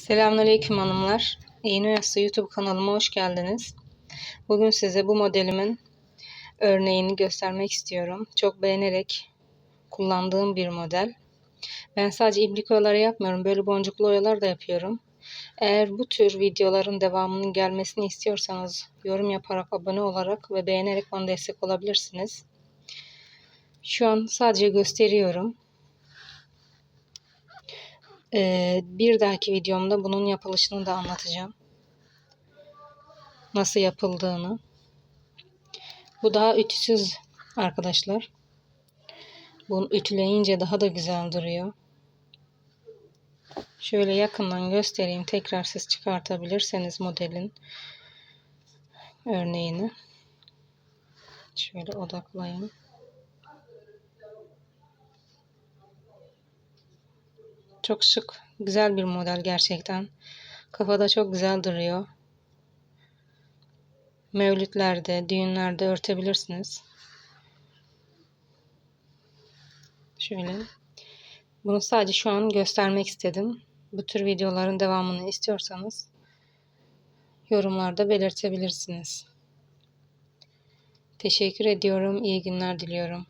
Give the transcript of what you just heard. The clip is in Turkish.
Selamünaleyküm hanımlar. Yeni Yası YouTube kanalıma hoş geldiniz. Bugün size bu modelimin örneğini göstermek istiyorum. Çok beğenerek kullandığım bir model. Ben sadece iblik oyaları yapmıyorum. Böyle boncuklu oyalar da yapıyorum. Eğer bu tür videoların devamının gelmesini istiyorsanız yorum yaparak, abone olarak ve beğenerek bana destek olabilirsiniz. Şu an sadece gösteriyorum. Ee, bir dahaki videomda bunun yapılışını da anlatacağım. Nasıl yapıldığını. Bu daha ütüsüz arkadaşlar. Bunu ütüleyince daha da güzel duruyor. Şöyle yakından göstereyim. Tekrar siz çıkartabilirseniz modelin örneğini. Şöyle odaklayın. Çok şık, güzel bir model gerçekten. Kafada çok güzel duruyor. Mevlütlerde, düğünlerde örtebilirsiniz. Şöyle. Bunu sadece şu an göstermek istedim. Bu tür videoların devamını istiyorsanız yorumlarda belirtebilirsiniz. Teşekkür ediyorum. İyi günler diliyorum.